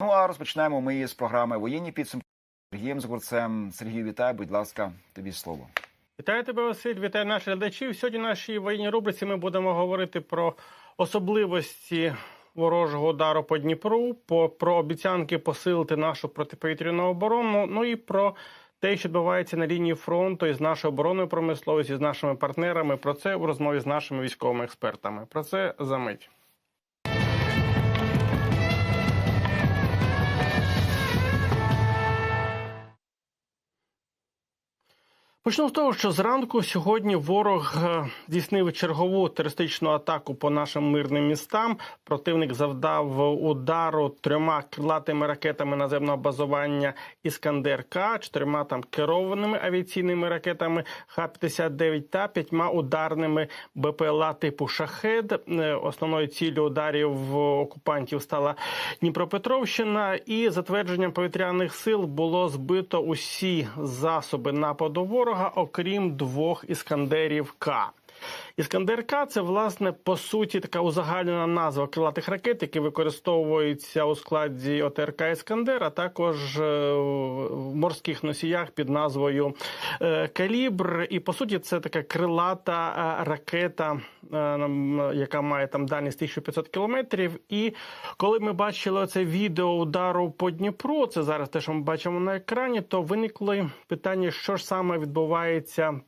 Ну а розпочинаємо ми з програми Воєнні підсумки з Сергієм Згурцем. Сергій, вітаю, будь ласка, тобі слово. Вітаю тебе, Василь, вітаю наших глядачів. Сьогодні в нашій воєнній рубриці ми будемо говорити про особливості ворожого удару по Дніпру, по, про обіцянки посилити нашу протиповітряну оборону, ну і про те, що відбувається на лінії фронту із нашою оборонною промисловістю, з нашими партнерами. Про це у розмові з нашими військовими експертами. Про це за мить. Почну з того, що зранку сьогодні ворог е, здійснив чергову терористичну атаку по нашим мирним містам. Противник завдав удару трьома крилатими ракетами наземного базування Іскандер К, чотирма там керованими авіаційними ракетами Х-59 та п'ятьма ударними БПЛА типу Шахед. Е, Основною ціллю ударів окупантів стала Дніпропетровщина. І за твердженням повітряних сил було збито усі засоби нападу ворога, окрім двох іскандерів К. Іскандер К це власне по суті така узагальнена назва крилатих ракет, які використовуються у складі ОТРК Іскандер, а також е, в морських носіях під назвою е, Калібр. І по суті, це така крилата е, ракета, яка має там дальність 1500 кілометрів. І коли ми бачили це відео удару по Дніпру, це зараз те, що ми бачимо на екрані, то виникли питання, що ж саме відбувається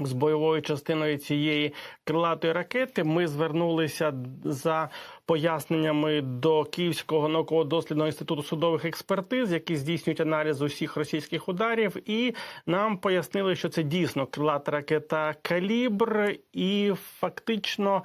з бойовою частиною цієї крилатої ракети ми звернулися за поясненнями до Київського науково-дослідного інституту судових експертиз, які здійснюють аналіз усіх російських ударів, і нам пояснили, що це дійсно крилата ракета Калібр, і фактично.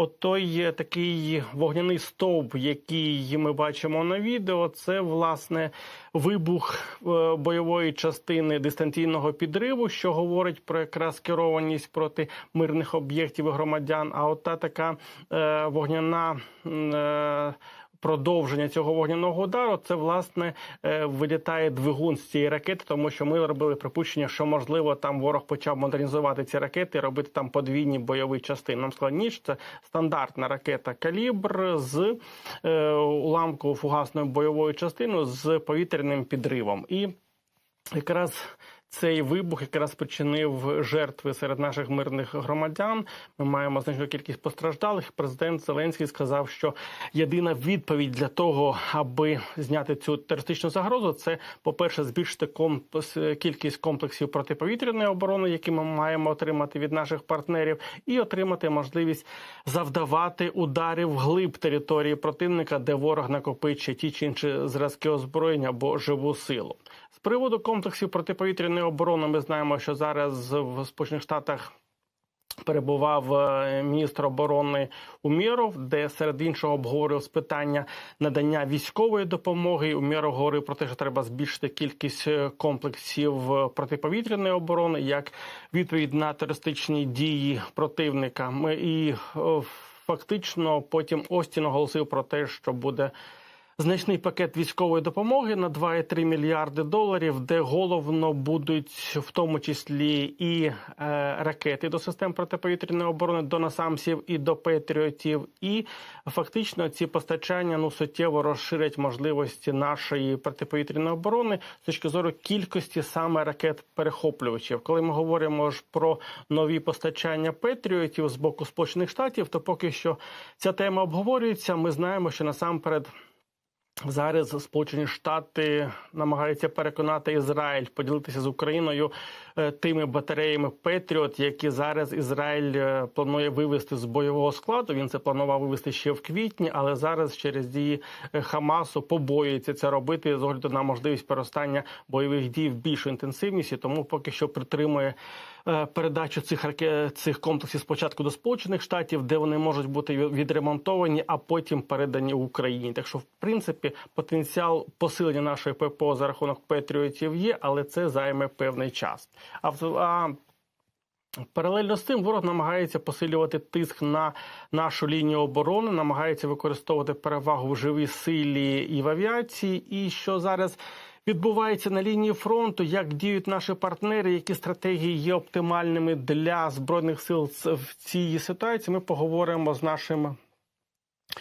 От той такий вогняний стовп, який ми бачимо на відео, це власне вибух е, бойової частини дистанційного підриву, що говорить про якраз керованість проти мирних об'єктів і громадян. А от та така е, вогняна. Е, Продовження цього вогняного удару це власне е, вилітає двигун з цієї ракети, тому що ми робили припущення, що можливо там ворог почав модернізувати ці ракети, робити там подвійні бойові частини. Нам сказали, ніч це стандартна ракета калібр з е, уламково фугасною бойовою частиною з повітряним підривом і. Якраз цей вибух якраз спричинив жертви серед наших мирних громадян. Ми маємо значну кількість постраждалих. Президент Зеленський сказав, що єдина відповідь для того, аби зняти цю терористичну загрозу, це по перше, збільшити комплекс, кількість комплексів протиповітряної оборони, які ми маємо отримати від наших партнерів, і отримати можливість завдавати ударів вглиб території противника, де ворог накопичує ті чи інші зразки озброєння або живу силу. З приводу комплексів протиповітряної оборони ми знаємо, що зараз в Сполучених Штатах перебував е, міністр оборони Умєров, де серед іншого обговорив з питання надання військової допомоги. Умєров говорив про те, що треба збільшити кількість е, комплексів е, протиповітряної оборони як відповідь на терористичні дії противника. Ми і фактично потім Остін оголосив про те, що буде значний пакет військової допомоги на 2,3 мільярди доларів, де головно будуть в тому числі і е, ракети до систем протиповітряної оборони, до насамсів і до патріотів. І фактично ці постачання ну суттєво розширять можливості нашої протиповітряної оборони з точки зору кількості саме ракет перехоплювачів. Коли ми говоримо ж про нові постачання патріотів з боку Сполучених Штатів, то поки що ця тема обговорюється. Ми знаємо, що насамперед. Зараз Сполучені Штати намагаються переконати Ізраїль поділитися з Україною е, тими батареями Петріот, які зараз Ізраїль е, планує вивести з бойового складу. Він це планував вивести ще в квітні, але зараз через дії е, Хамасу побоюється це робити з огляду на можливість переростання бойових дій в більшу інтенсивність, тому поки що притримує передачу цих цих комплексів спочатку до Сполучених Штатів, де вони можуть бути відремонтовані, а потім передані Україні. Так що, в принципі, потенціал посилення нашої ППО за рахунок Петріотів є, але це займе певний час. А Паралельно з тим, ворог намагається посилювати тиск на нашу лінію оборони, намагається використовувати перевагу в живій силі і в авіації. І що зараз відбувається на лінії фронту, як діють наші партнери, які стратегії є оптимальними для збройних сил в цій ситуації. Ми поговоримо з нашим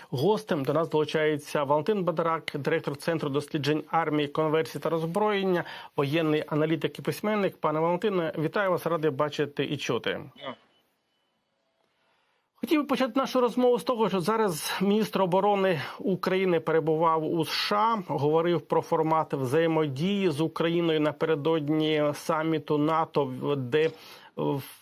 Гостем до нас долучається Валентин Бадарак, директор центру досліджень армії, конверсії та роззброєння, воєнний аналітик і письменник. Пане Валентине, вітаю вас, радий бачити і чути. Хотів почати нашу розмову з того, що зараз міністр оборони України перебував у США, говорив про формат взаємодії з Україною напередодні саміту НАТО, де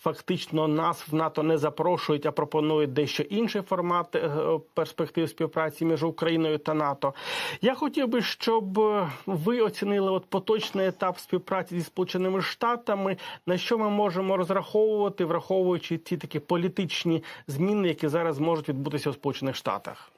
фактично нас в НАТО не запрошують, а пропонують дещо інший формат е, перспектив співпраці між Україною та НАТО. Я хотів би, щоб ви оцінили от поточний етап співпраці зі Сполученими Штатами, на що ми можемо розраховувати, враховуючи ті такі політичні зміни, які зараз можуть відбутися у Сполучених Штатах.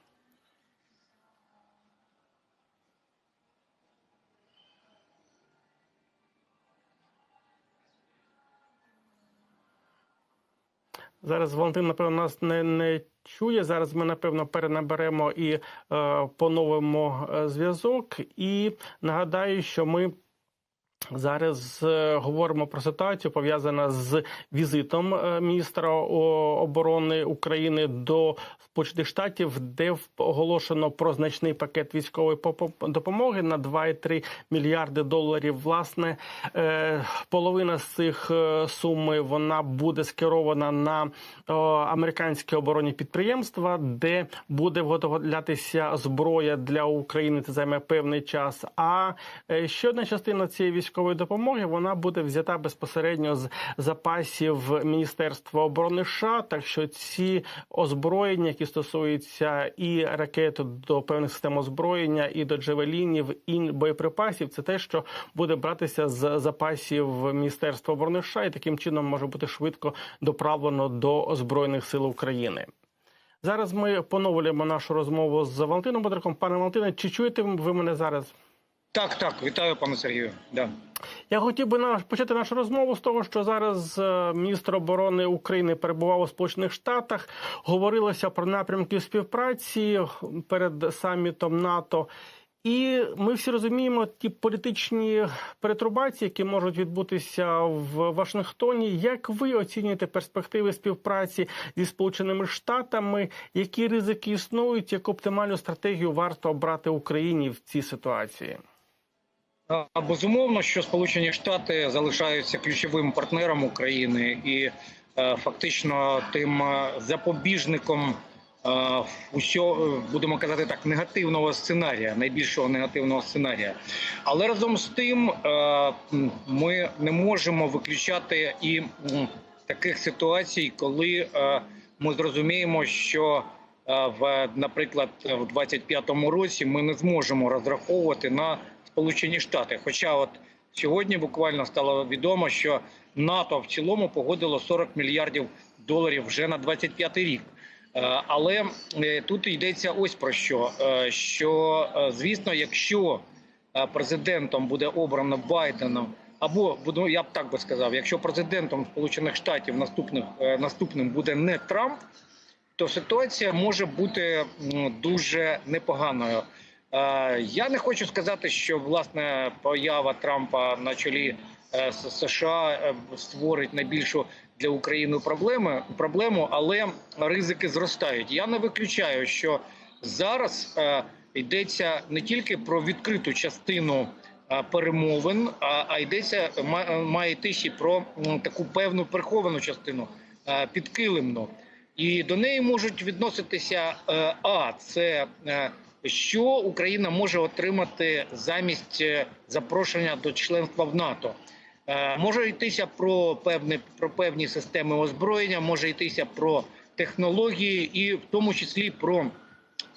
Зараз Валентин, напевно, нас не, не чує. Зараз ми, напевно, перенаберемо і е, поновимо е, зв'язок. І нагадаю, що ми. Зараз е, говоримо про ситуацію пов'язану з візитом е, міністра оборони України до Сполучених Штатів, де оголошено про значний пакет військової допомоги на 2,3 мільярди доларів. Власне, е, половина з цих суми вона буде скерована на американські оборонні підприємства, де буде виготовлятися зброя для України. Це займе певний час. А ще одна частина цієї військової допомоги вона буде взята безпосередньо з запасів Міністерства оборони США. Так що ці озброєння, які стосуються і ракет до певних систем озброєння, і до джевелінів, і боєприпасів, це те, що буде братися з запасів Міністерства оборони США, і таким чином може бути швидко доправлено до збройних сил України. Зараз ми поновлюємо нашу розмову з Валентином Бодраком. Пане Валентине, чи чуєте ви мене зараз? Так, так, вітаю, пане Сергію. Да. Я хотів би почати нашу розмову з того, що зараз е, міністр оборони України перебував у Сполучених Штатах. Говорилося про напрямки співпраці перед самітом НАТО. І ми всі розуміємо ті політичні перетрубації, які можуть відбутися в Вашингтоні. Як ви оцінюєте перспективи співпраці зі Сполученими Штатами? Які ризики існують? Яку оптимальну стратегію варто обрати Україні в цій ситуації? Безумовно, що Сполучені Штати залишаються ключовим партнером України і е, фактично тим е, запобіжником е, усього, будемо казати так, негативного сценарія, найбільшого негативного сценарія. Але разом з тим ми не можемо виключати і таких ситуацій, коли ми зрозуміємо, що в, наприклад, в 25-му році ми не зможемо розраховувати на Сполучені Штати. Хоча, от сьогодні буквально стало відомо, що НАТО в цілому погодило 40 мільярдів доларів вже на 25-й рік. Е, Але е, тут йдеться ось про що: Е, що звісно, якщо президентом буде обрано Байденом, або буду я б так би сказав, якщо президентом Сполучених Штатів наступних наступним буде не Трамп, то ситуація може бути дуже непоганою. Е, Я не хочу сказати, що власне поява Трампа на чолі е, США е, створить найбільшу для України проблеми, проблему, але ризики зростають. Я не виключаю, що зараз йдеться не тільки про відкриту частину перемовин, а, йдеться ма- має йтися про таку певну приховану частину підкилимну. І до неї можуть відноситися а це що Україна може отримати замість е, запрошення до членства в НАТО. Е, Може йтися про певні про певні системи озброєння, може йтися про технології, і в тому числі про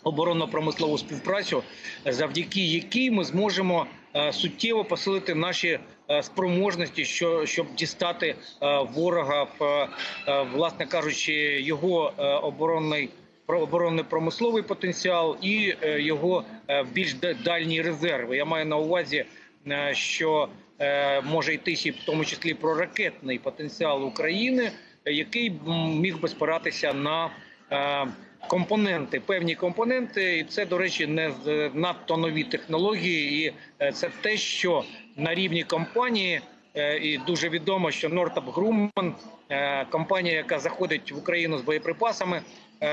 оборонно-промислову співпрацю, завдяки якій ми зможемо е, суттєво посилити наші спроможності, що щоб дістати ворога в власне кажучи, його оборонний про оборонний промисловий потенціал і е, його е, більш дальні резерви. Я маю на увазі, е, що може йтися в тому числі про ракетний потенціал України, який міг би спиратися на компоненти, певні компоненти, і це, до речі, не надто нові технології, і це те, що на рівні компанії. І дуже відомо, що Grumman, е, компанія, яка заходить в Україну з боєприпасами,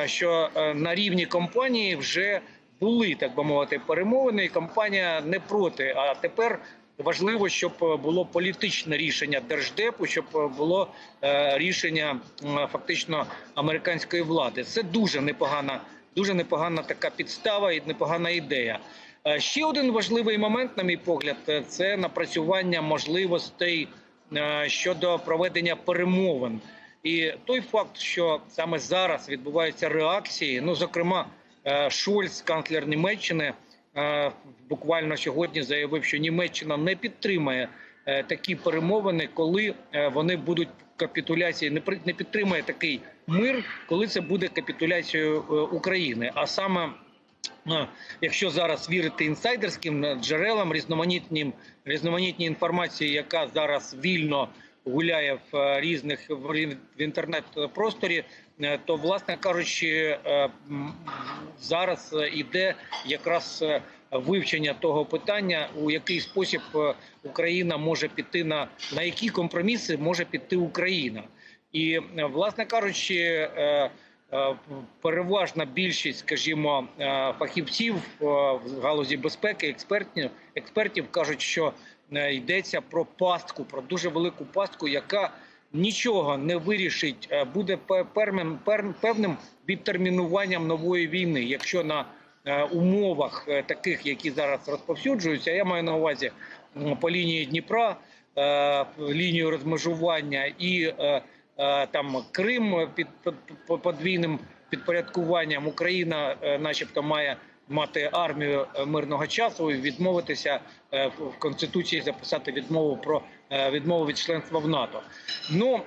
що е, на рівні компанії вже були так би мовити перемовини, і компанія не проти. А тепер важливо, щоб е, було політичне рішення держдепу, щоб е, було е, рішення фактично американської влади. Це дуже непогана, дуже непогана така підстава і непогана ідея. Е, Ще один важливий момент, на мій погляд, е, це напрацювання можливостей е, щодо проведення перемовин. І той факт, що саме зараз відбуваються реакції, ну зокрема, е, Шольц, канцлер Німеччини, е, буквально сьогодні заявив, що Німеччина не підтримує е, такі перемовини, коли вони будуть капітуляції, не підтримує такий мир, коли це буде капітуляцією України. А саме якщо зараз вірити інсайдерським джерелам, різноманітнім інформації, яка зараз вільно гуляє в е, різних в інтернет-просторі, е, то власне кажучи, е, зараз іде якраз вивчення того питання, у який спосіб Україна може піти на, на які компроміси може піти Україна, і власне кажучи. Переважна більшість, скажімо, фахівців в галузі безпеки, експертів, експертів кажуть, що йдеться про пастку, про дуже велику пастку, яка нічого не вирішить, е, буде пе- пер- певним відтермінуванням нової війни, якщо на е, умовах е, таких, які зараз розповсюджуються, я маю на увазі по лінії Дніпра, е, лінію розмежування і е, е, там Крим під подвійним підпорядкуванням Україна, е, начебто, має мати армію е, мирного часу і відмовитися е, в конституції записати відмову про е, відмову від членства в НАТО. Ну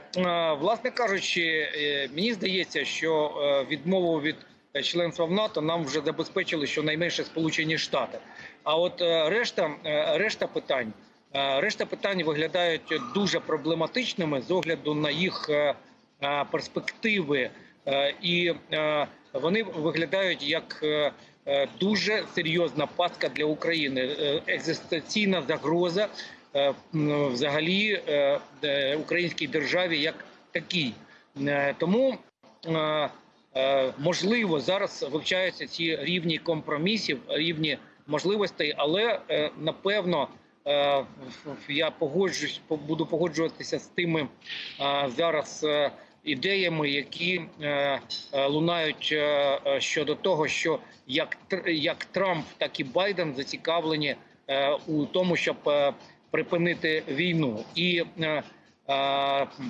власне кажучи, мені здається, що відмову від членства в НАТО нам вже забезпечили щонайменше Сполучені Штати. А от решта, решта питань. Решта питань виглядають дуже проблематичними з огляду на їх перспективи, і вони виглядають як дуже серйозна пастка для України, Е, екзистенційна загроза е, взагалі е, е, українській державі як такій. Е, Тому е, е, можливо зараз вивчаються ці рівні компромісів, рівні можливостей, але е, напевно. е, Я погоджуюсь, по- буду погоджуватися з тими е, зараз е, ідеями, які е, е, лунають е, щодо того, що як як Трамп, так і Байден зацікавлені у тому, щоб припинити війну, і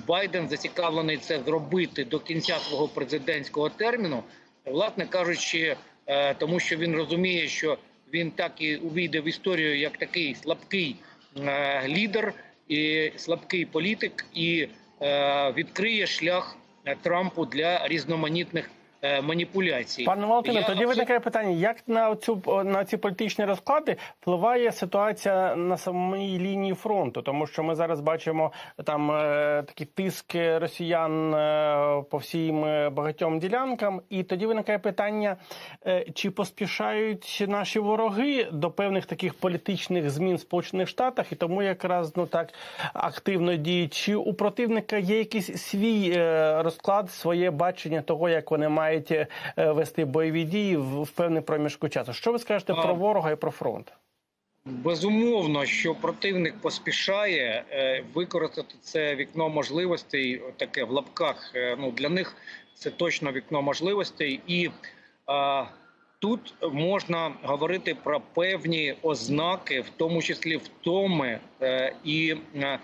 Байден зацікавлений це зробити до кінця свого президентського терміну, власне кажучи, тому що він розуміє, що він так і увійде в історію як такий слабкий лідер і слабкий політик, і відкриє шлях е, Трампу для різноманітних е, маніпуляцій. Пане Валентине, Я тоді виникає питання: як на цю на ці політичні розклади впливає ситуація на самій лінії фронту? Тому що ми зараз бачимо там е, такі тиски росіян е, по всім е, багатьом ділянкам, і тоді виникає питання, е, чи поспішають наші вороги до певних таких політичних змін в Сполучених Штатах, і тому якраз ну так активно діють. Чи у противника є якийсь свій е, розклад, своє бачення того, як вони мають е, вести бойові дії в, певний проміжку часу? Що ви скажете А. про ворога і про фронт? Безумовно, що противник поспішає е, використати це вікно можливостей, таке в лапках. е, Ну для них це точно вікно можливостей, і е, тут можна говорити про певні ознаки, в тому числі втоми і е,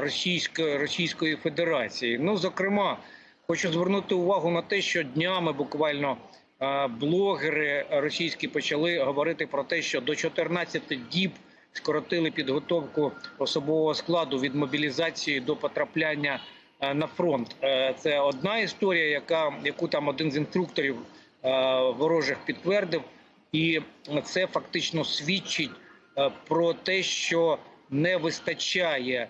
Російської Російської Федерації. Ну, зокрема, хочу звернути увагу на те, що днями буквально. Е, блогери російські почали говорити про те, що до 14 діб скоротили підготовку особового складу від мобілізації до потрапляння е, на фронт. Е, Це одна історія, яка яку там один з інструкторів ворожих підтвердив, і це фактично свідчить про те, що не вистачає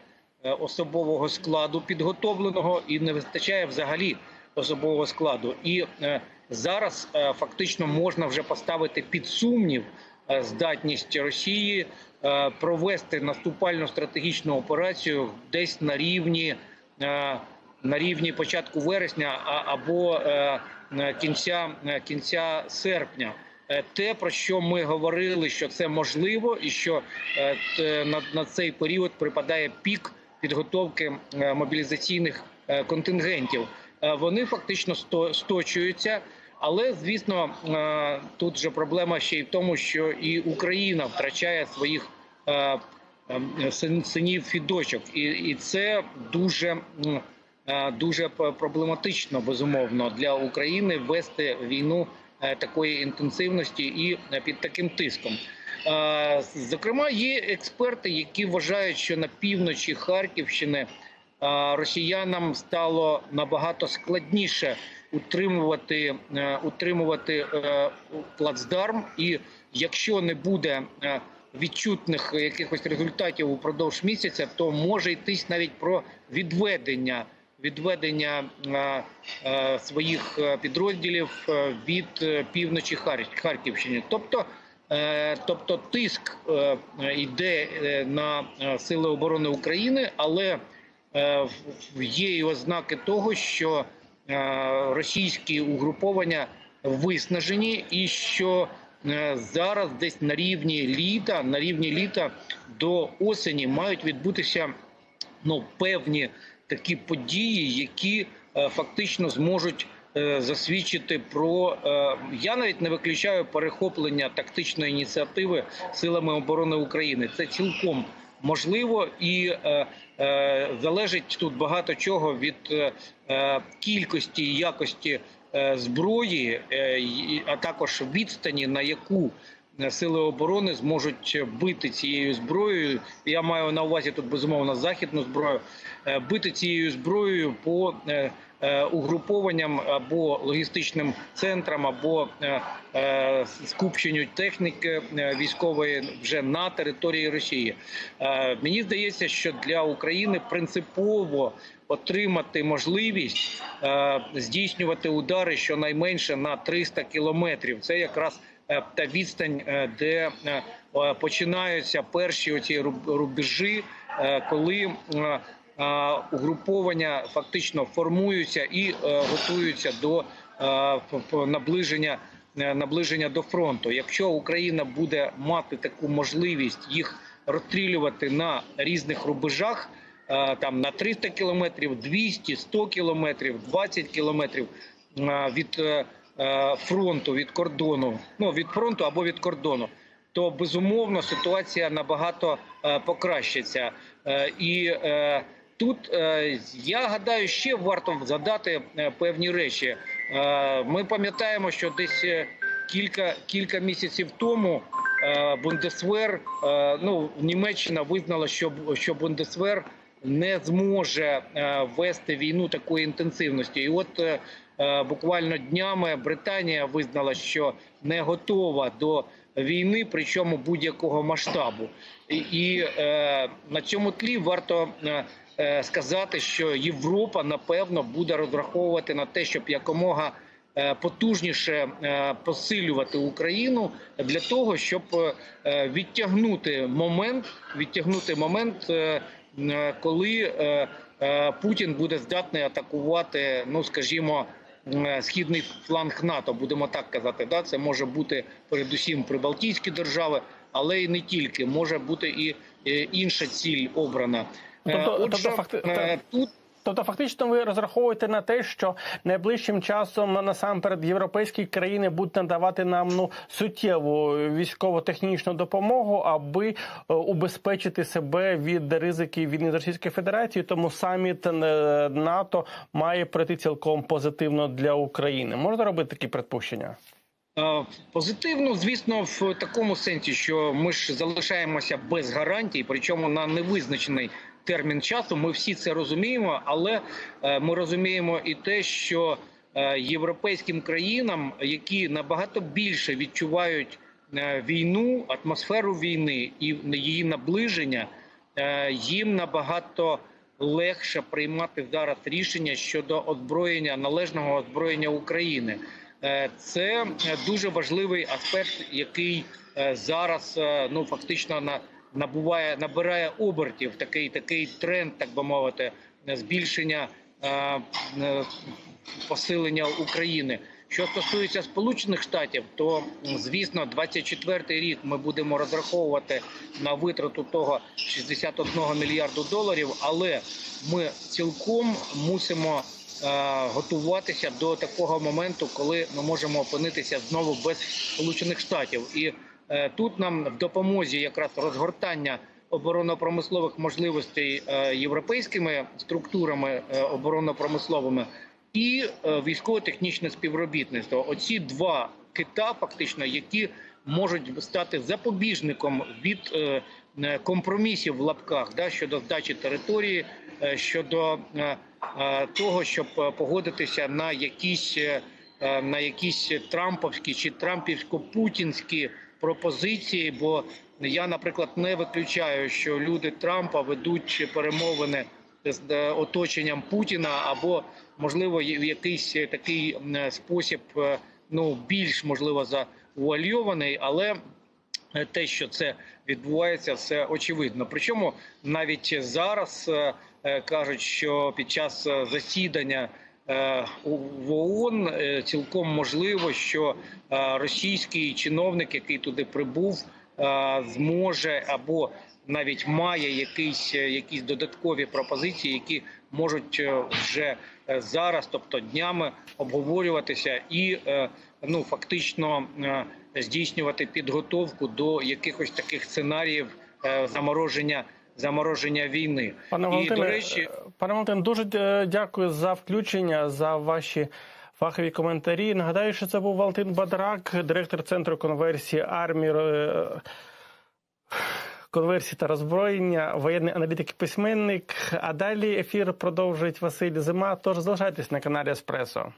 особового складу підготовленого і не вистачає взагалі особового складу. І е, зараз е, фактично можна вже поставити під сумнів е, здатність Росії е, провести наступальну стратегічну операцію десь на рівні. е, На рівні початку вересня або е, е, кінця е, кінця серпня. Е, Те, про що ми говорили, що це можливо, і що е, на цей період припадає пік підготовки е, мобілізаційних е, контингентів. Е, Вони фактично сточуються. Але звісно, тут же проблема ще й в тому, що і Україна втрачає своїх син- синів і дочок, і, це дуже дуже проблематично безумовно для України вести війну такої інтенсивності і під таким тиском. Зокрема, є експерти, які вважають, що на півночі Харківщини росіянам стало набагато складніше утримувати, е, утримувати е, плацдарм, і якщо не буде е, відчутних якихось результатів упродовж місяця, то може йтись навіть про відведення. Відведення своїх підрозділів від півночі Харківщини, тобто, тобто тиск е, йде е, на е, сили оборони України, але е, є і ознаки того, що е, російські угруповання виснажені, і що е, зараз десь на рівні літа, на рівні літа до осені мають відбутися ну певні такі події, які е, фактично зможуть е, засвідчити про е, я навіть не виключаю перехоплення тактичної ініціативи силами оборони України. Це цілком можливо і е, е, залежить тут багато чого від е, е, кількості і якості е, зброї, е, а також відстані, на яку е, сили оборони зможуть бити цією зброєю. Я маю на увазі тут безумовно західну зброю, е, бити цією зброєю по е, е, угрупованням або логістичним центрам, або е, е, скупченню техніки е, військової вже на території Росії. Е, Мені здається, що для України принципово отримати можливість е, здійснювати удари щонайменше на 300 кілометрів. Це якраз е, та відстань, е, де е, е, починаються перші оці рубежі, е, коли е, е, угруповання фактично формуються і е, готуються до е, наближення. е, Наближення до фронту. Якщо Україна буде мати таку можливість їх розстрілювати на різних рубежах, е, там на 300 кілометрів, 200, 100 кілометрів, 20 кілометрів е, від е, е, фронту, від кордону, ну від фронту або від кордону, то безумовно ситуація набагато е, покращиться. Е, І е, тут е, я гадаю, ще варто згадати е, певні речі. Е, Ми пам'ятаємо, що десь кілька кілька місяців тому Бундесвер, ну Німеччина визнала, що що Бундесвер не зможе вести війну такої інтенсивності. І от буквально днями Британія визнала, що не готова до війни, причому будь-якого масштабу. І, і на цьому тлі варто сказати, що Європа напевно буде розраховувати на те, щоб якомога е, потужніше е, посилювати Україну для того, щоб е, відтягнути момент, відтягнути момент, е, е, коли е, е, Путін буде здатний атакувати, ну скажімо. е, Східний фланг НАТО, будемо так казати, да це може бути передусім прибалтійські держави, але і не тільки може бути і е, інша ціль обрана. Е, Тобто- Отже, тобто факти- е, тут Тобто, фактично, ви розраховуєте на те, що найближчим часом насамперед європейські країни будуть надавати нам ну суттєву військово-технічну допомогу, аби е, убезпечити себе від ризиків війни з Російською Федерацією. Тому саміт НАТО має пройти цілком позитивно для України. Можна робити такі припущення? Е, Позитивно, звісно, в такому сенсі, що ми ж залишаємося без гарантій, причому на невизначений термін часу. Ми всі це розуміємо, але е, ми розуміємо і те, що е, європейським країнам, які набагато більше відчувають війну, атмосферу війни і її наближення, їм набагато легше приймати зараз рішення щодо озброєння належного озброєння України. Е, Це е, дуже важливий аспект, який е, зараз ну фактично набуває набирає обертів. Такий такий тренд, так би мовити, збільшення посилення України. Що стосується Сполучених Штатів, то звісно, 24-й рік ми будемо розраховувати на витрату того 61 мільярду доларів, але ми цілком мусимо готуватися до такого моменту, коли ми можемо опинитися знову без Сполучених Штатів. І е, тут нам в допомозі якраз розгортання оборонно-промислових можливостей е, європейськими структурами е, оборонно-промисловими і е, військово-технічне співробітництво. Оці два кита, фактично, які можуть стати запобіжником від е, е, компромісів в лапках да, щодо здачі території, е, щодо е, е, того, щоб е, погодитися на якісь е, е, на якісь трамповські чи трампівсько-путінські пропозиції. Бо я, наприклад, не виключаю, що люди Трампа ведуть перемовини з е, оточенням Путіна або можливо в якийсь такий спосіб, е, ну більш можливо завуальований, але е, те, що це відбувається, все очевидно. Причому навіть зараз е, е, кажуть, що під час е, засідання е, в ООН е, цілком можливо, що е, російський чиновник, який туди прибув, е, зможе або навіть має якісь, е, якісь додаткові пропозиції, які можуть е, вже е, зараз, тобто днями, обговорюватися і е, ну фактично е, здійснювати підготовку до якихось таких сценаріїв е, замороження замороження війни. Пане і до речі, пане Валентине, дуже е, дякую за включення, за ваші фахові коментарі. Нагадаю, що це був Валентин Бадрак, директор центру конверсії армії. е, Конверсії та роззброєння, воєнний аналітик і письменник. А далі ефір продовжить Василь Зима. Тож залишайтесь на каналі Еспресо.